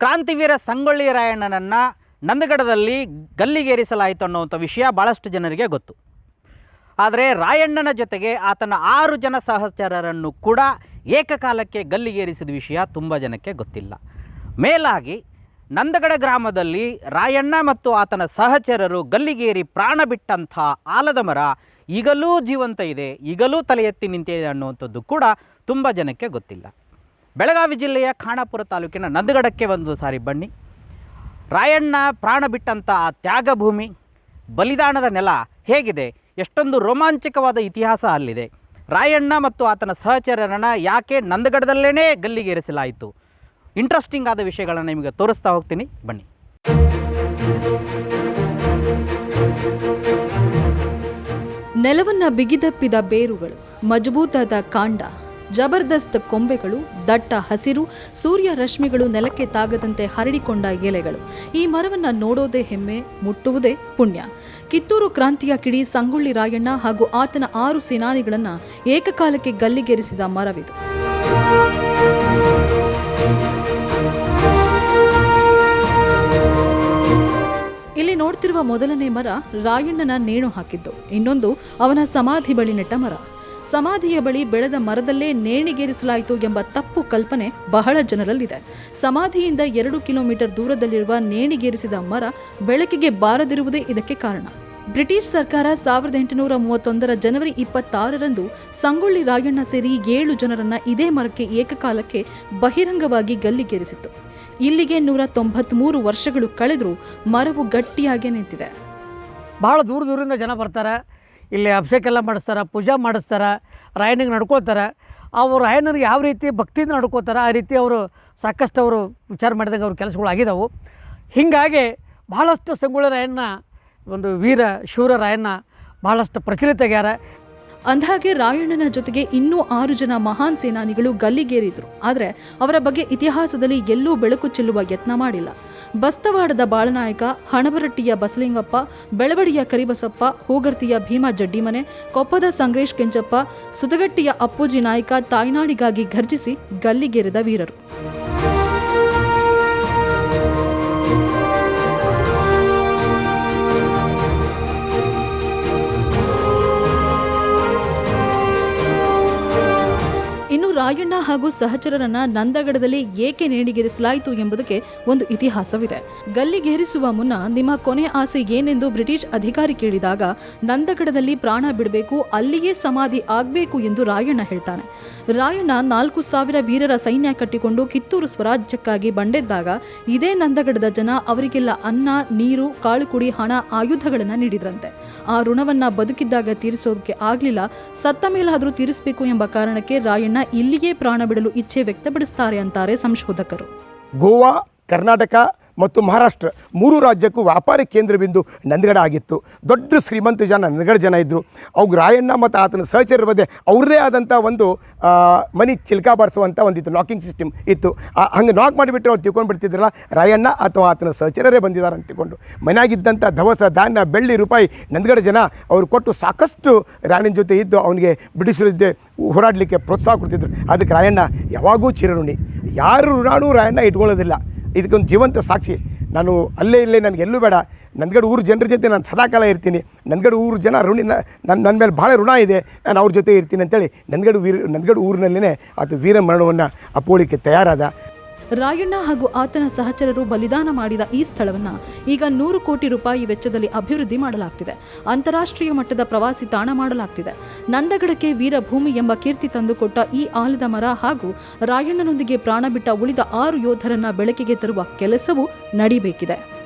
ಕ್ರಾಂತಿವೀರ ಸಂಗೊಳ್ಳಿ ರಾಯಣ್ಣನನ್ನು ನಂದಗಡದಲ್ಲಿ ಗಲ್ಲಿಗೇರಿಸಲಾಯಿತು ಅನ್ನುವಂಥ ವಿಷಯ ಭಾಳಷ್ಟು ಜನರಿಗೆ ಗೊತ್ತು. ಆದರೆ ರಾಯಣ್ಣನ ಜೊತೆಗೆ ಆತನ ಆರು ಜನ ಸಹಚರರನ್ನು ಕೂಡ ಏಕಕಾಲಕ್ಕೆ ಗಲ್ಲಿಗೇರಿಸಿದ ವಿಷಯ ತುಂಬ ಜನಕ್ಕೆ ಗೊತ್ತಿಲ್ಲ. ಮೇಲಾಗಿ ನಂದಗಡ ಗ್ರಾಮದಲ್ಲಿ ರಾಯಣ್ಣ ಮತ್ತು ಆತನ ಸಹಚರರು ಗಲ್ಲಿಗೇರಿ ಪ್ರಾಣ ಬಿಟ್ಟಂಥ ಆಲದ ಮರ ಈಗಲೂ ಜೀವಂತ ಇದೆ, ಈಗಲೂ ತಲೆ ಎತ್ತಿ ನಿಂತಿದೆ ಅನ್ನುವಂಥದ್ದು ಕೂಡ ತುಂಬ ಜನಕ್ಕೆ ಗೊತ್ತಿಲ್ಲ. ಬೆಳಗಾವಿ ಜಿಲ್ಲೆಯ ಖಾನಾಪುರ ತಾಲೂಕಿನ ನಂದಗಡಕ್ಕೆ ಒಂದು ಸಾರಿ ಬನ್ನಿ. ರಾಯಣ್ಣ ಪ್ರಾಣ ಬಿಟ್ಟಂಥ ಆ ತ್ಯಾಗ ಭೂಮಿ, ಬಲಿದಾನದ ನೆಲ ಹೇಗಿದೆ? ಎಷ್ಟೊಂದು ರೋಮಾಂಚಕವಾದ ಇತಿಹಾಸ ಅಲ್ಲಿದೆ. ರಾಯಣ್ಣ ಮತ್ತು ಆತನ ಸಹಚರರನ್ನ ಯಾಕೆ ನಂದಗಡದಲ್ಲೇ ಗಲ್ಲಿಗೇರಿಸಲಾಯಿತು? ಇಂಟ್ರೆಸ್ಟಿಂಗ್ ಆದ ವಿಷಯಗಳನ್ನು ನಿಮಗೆ ತೋರಿಸ್ತಾ ಹೋಗ್ತೀನಿ. ಬನ್ನಿ. ನೆಲವನ್ನು ಬಿಗಿದಪ್ಪಿದ ಬೇರುಗಳು, ಮಜಬೂತಾದ ಕಾಂಡ ಜಬರ್ದಸ್ತ್ ಕೊಂಬೆಗಳು, ದಟ್ಟ ಹಸಿರು, ಸೂರ್ಯ ರಶ್ಮಿಗಳು ನೆಲಕ್ಕೆ ತಾಗದಂತೆ ಹರಡಿಕೊಂಡ ಎಲೆಗಳು. ಈ ಮರವನ್ನ ನೋಡೋದೇ ಹೆಮ್ಮೆ, ಮುಟ್ಟುವುದೇ ಪುಣ್ಯ. ಕಿತ್ತೂರು ಕ್ರಾಂತಿಯ ಕಿಡಿ ಸಂಗೊಳ್ಳಿ ರಾಯಣ್ಣ ಹಾಗೂ ಆತನ ಆರು ಸೇನಾನಿಗಳನ್ನ ಏಕಕಾಲಕ್ಕೆ ಗಲ್ಲಿಗೇರಿಸಿದ ಮರವಿದು. ಇಲ್ಲಿ ನೋಡ್ತಿರುವ ಮೊದಲನೇ ಮರ ರಾಯಣ್ಣನ ನೇಣು ಹಾಕಿದ್ದು. ಇನ್ನೊಂದು ಅವನ ಸಮಾಧಿ ಬಳಿ ನೆಟ್ಟ ಮರ. ಸಮಾಧಿಯ ಬಳಿ ಬೆಳೆದ ಮರದಲ್ಲೇ ನೇಣಿಗೇರಿಸಲಾಯಿತು ಎಂಬ ತಪ್ಪು ಕಲ್ಪನೆ ಬಹಳ ಜನರಲ್ಲಿದೆ. ಸಮಾಧಿಯಿಂದ ಎರಡು ಕಿಲೋಮೀಟರ್ ದೂರದಲ್ಲಿರುವ ನೇಣಿಗೇರಿಸಿದ ಮರ ಬೆಳಕಿಗೆ ಬಾರದಿರುವುದೇ ಇದಕ್ಕೆ ಕಾರಣ. ಬ್ರಿಟಿಷ್ ಸರ್ಕಾರ ಸಾವಿರದ ಎಂಟುನೂರ ಮೂವತ್ತೊಂದರ ಜನವರಿ ಇಪ್ಪತ್ತಾರರಂದು ಸಂಗೊಳ್ಳಿ ರಾಯಣ್ಣ ಸೇರಿ ಏಳು ಜನರನ್ನ ಇದೇ ಮರಕ್ಕೆ ಏಕಕಾಲಕ್ಕೆ ಬಹಿರಂಗವಾಗಿ ಗಲ್ಲಿಗೇರಿಸಿತ್ತು. ಇಲ್ಲಿಗೆ ನೂರ ತೊಂಬತ್ಮೂರು ವರ್ಷಗಳು ಕಳೆದರೂ ಮರವು ಗಟ್ಟಿಯಾಗೇ ನಿಂತಿದೆ. ಬಹಳ ದೂರ ದೂರದಿಂದ ಜನ ಬರ್ತಾರೆ. ಇಲ್ಲಿ ಅಭಿಷೇಕ ಎಲ್ಲ ಮಾಡಿಸ್ತಾರೆ, ಪೂಜಾ ಮಾಡಿಸ್ತಾರೆ, ರಾಯನಿಗೆ ನಡ್ಕೋತಾರೆ. ಅವರು ರಾಯಣ್ಣನಿಗೆ ಯಾವ ರೀತಿ ಭಕ್ತಿಯಿಂದ ನಡ್ಕೋತಾರೆ, ಆ ರೀತಿ ಅವರು ಸಾಕಷ್ಟು ಅವರು ವಿಚಾರ ಮಾಡಿದಾಗ ಅವ್ರ ಕೆಲಸಗಳು ಆಗಿದಾವು ಹೀಗಾಗಿ ಭಾಳಷ್ಟು ಸಂಗೊಳ್ಳಿ ರಾಯಣ್ಣ ಒಂದು ವೀರ, ಶೂರ ರಾಯಣ್ಣ ಭಾಳಷ್ಟು ಪ್ರಚಲಿತ ಆಗ್ಯಾರ. ಅಂದಹಾಗೆ ರಾಯಣ್ಣನ ಜೊತೆಗೆ ಇನ್ನೂ ಆರು ಜನ ಮಹಾನ್ ಸೇನಾನಿಗಳು ಗಲ್ಲಿಗೇರಿದ್ರು. ಆದರೆ ಅವರ ಬಗ್ಗೆ ಇತಿಹಾಸದಲ್ಲಿ ಎಲ್ಲೂ ಬೆಳಕು ಚೆಲ್ಲುವ ಯತ್ನ ಮಾಡಿಲ್ಲ. ಬಸ್ತವಾಡದ ಬಾಳನಾಯಕ, ಹಣಬರಟ್ಟಿಯ ಬಸಲಿಂಗಪ್ಪ, ಬೆಳವಡಿಯ ಕರಿಬಸಪ್ಪ, ಹೂಗರ್ತಿಯ ಭೀಮಾ ಜಡ್ಡಿಮನೆ, ಕೊಪ್ಪದ ಸಂಗ್ರೇಶ್ ಕೆಂಚಪ್ಪ ಸುದಗಟ್ಟಿಯ ಅಪ್ಪೂಜಿ ನಾಯಕ ತಾಯ್ನಾಡಿಗಾಗಿ ಘರ್ಜಿಸಿ ಗಲ್ಲಿಗೇರಿದ ವೀರರು. ಹಾಗೂ ಸಹಚರರನ್ನ ನಂದಗಡದಲ್ಲಿ ಏಕೆ ನೇಣಿಗೇರಿಸಲಾಯಿತು ಎಂಬುದಕ್ಕೆ ಒಂದು ಇತಿಹಾಸವಿದೆ. ಗಲ್ಲಿಗೇರಿಸುವ ಮುನ್ನ ನಿಮ್ಮ ಕೊನೆ ಆಸೆ ಏನೆಂದು ಬ್ರಿಟಿಷ್ ಅಧಿಕಾರಿ ಕೇಳಿದಾಗ, ನಂದಗಡದಲ್ಲಿ ಪ್ರಾಣ ಬಿಡಬೇಕು, ಅಲ್ಲಿಯೇ ಸಮಾಧಿ ಆಗಬೇಕು ಎಂದು ರಾಯಣ್ಣ ಹೇಳ್ತಾನೆ. ರಾಯಣ್ಣ ನಾಲ್ಕು ಸಾವಿರ ವೀರರ ಸೈನ್ಯ ಕಟ್ಟಿಕೊಂಡು ಕಿತ್ತೂರು ಸ್ವರಾಜ್ಯಕ್ಕಾಗಿ ಬಂಡೆದ್ದಾಗ, ಇದೇ ನಂದಗಡದ ಜನ ಅವರಿಗೆಲ್ಲ ಅನ್ನ, ನೀರು, ಕಾಳುಕುಡಿ, ಹಣ, ಆಯುಧಗಳನ್ನು ನೀಡಿದ್ರಂತೆ. ಆ ಋಣವನ್ನ ಬದುಕಿದ್ದಾಗ ತೀರಿಸೋದಕ್ಕೆ ಆಗ್ಲಿಲ್ಲ, ಸತ್ತ ಮೇಲಾದರೂ ತೀರಿಸಬೇಕು ಎಂಬ ಕಾರಣಕ್ಕೆ ರಾಯಣ್ಣ ಇಲ್ಲಿಯೇ ಪ್ರಾಣ ಬಿಡಲು ಇಚ್ಛೆ ವ್ಯಕ್ತಪಡಿಸುತ್ತಾರೆ ಅಂತಾರೆ ಸಂಶೋಧಕರು. ಗೋವಾ ಕರ್ನಾಟಕ ಮತ್ತು ಮಹಾರಾಷ್ಟ್ರ ಮೂರು ರಾಜ್ಯಕ್ಕೂ ವ್ಯಾಪಾರಿ ಕೇಂದ್ರ ಬಿಂದು ನಂದಗಡ ಆಗಿತ್ತು. ದೊಡ್ಡ ಶ್ರೀಮಂತ ಜನ, ನಂದಗಡ ಜನ ಇದ್ದರು ಅವ್ರು ರಾಯಣ್ಣ ಮತ್ತು ಆತನ ಸಹಚರರ ಬಗ್ಗೆ ಅವ್ರದ್ದೇ ಆದಂಥ ಒಂದು ಮನಿ ಚಿಲ್ಕ ಬಾರಿಸುವಂಥ ಒಂದಿತ್ತು, ಲಾಕಿಂಗ್ ಸಿಸ್ಟಮ್ ಇತ್ತು. ಹಂಗೆ ನಾಕ್ ಮಾಡಿಬಿಟ್ರೆ ಅವ್ರು ತಿಳ್ಕೊಂಡು ಬಿಡ್ತಿದ್ರಲ್ಲ, ರಾಯಣ್ಣ ಅಥವಾ ಆತನ ಸಹಚರರೇ ಬಂದಿದ್ದಾರೆ ಅಂತ ತಿಳ್ಕೊಂಡು. ಮನೆಯಾಗಿದ್ದಂಥ ದವಸ, ಧಾನ್ಯ, ಬೆಳ್ಳಿ, ರೂಪಾಯಿ, ನಂದಗಡ ಜನ ಅವ್ರು ಕೊಟ್ಟು ಸಾಕಷ್ಟು ರಾಣಿನ ಜೊತೆ ಇದ್ದು ಅವನಿಗೆ ಬಿಡಿಸಿದ್ದೆ ಹೋರಾಡಲಿಕ್ಕೆ ಪ್ರೋತ್ಸಾಹ ಕೊಡ್ತಿದ್ರು. ಅದಕ್ಕೆ ರಾಯಣ್ಣ ಯಾವಾಗೂ ಚಿರಋಣಿ. ಯಾರು ಋಣಾಣು ರಾಯಣ್ಣ ಇಟ್ಕೊಳ್ಳೋದಿಲ್ಲ. ಇದಕ್ಕೊಂದು ಜೀವಂತ ಸಾಕ್ಷಿ. ನಾನು ಅಲ್ಲೇ ಇಲ್ಲೇ ನನಗೆ ಎಲ್ಲೂ ಬೇಡ. ನಂದಗಡ ಊರು ಜನರ ಜೊತೆ ನಾನು ಸದಾಕಾಲ ಇರ್ತೀನಿ. ನಂದಗಡ ಊರು ಜನ ಋಣಿ ನನ್ನ ನನ್ನ ಮೇಲೆ ಭಾಳ ಋಣ ಇದೆ. ನಾನು ಅವ್ರ ಜೊತೆ ಇರ್ತೀನಿ ಅಂತೇಳಿ ನಂದಗಡ ವೀರ ನಂದಗಡ ಊರಿನಲ್ಲೇ ಆತ ವೀರ ಮರಣವನ್ನು ತಯಾರಾದ. ರಾಯಣ್ಣ ಹಾಗೂ ಆತನ ಸಹಚರರು ಬಲಿದಾನ ಮಾಡಿದ ಈ ಸ್ಥಳವನ್ನ ಈಗ ನೂರು ಕೋಟಿ ರೂಪಾಯಿ ವೆಚ್ಚದಲ್ಲಿ ಅಭಿವೃದ್ಧಿ ಮಾಡಲಾಗ್ತಿದೆ. ಅಂತಾರಾಷ್ಟ್ರೀಯ ಮಟ್ಟದ ಪ್ರವಾಸಿ ತಾಣ ಮಾಡಲಾಗ್ತಿದೆ. ನಂದಗಡಕ್ಕೆ ವೀರಭೂಮಿ ಎಂಬ ಕೀರ್ತಿ ತಂದುಕೊಟ್ಟ ಈ ಆಲದ ಮರ ಹಾಗೂ ರಾಯಣ್ಣನೊಂದಿಗೆ ಪ್ರಾಣ ಬಿಟ್ಟ ಉಳಿದ ಆರು ಯೋಧರನ್ನ ಬೆಳಕಿಗೆ ತರುವ ಕೆಲಸವೂ ನಡಿಬೇಕಿದೆ.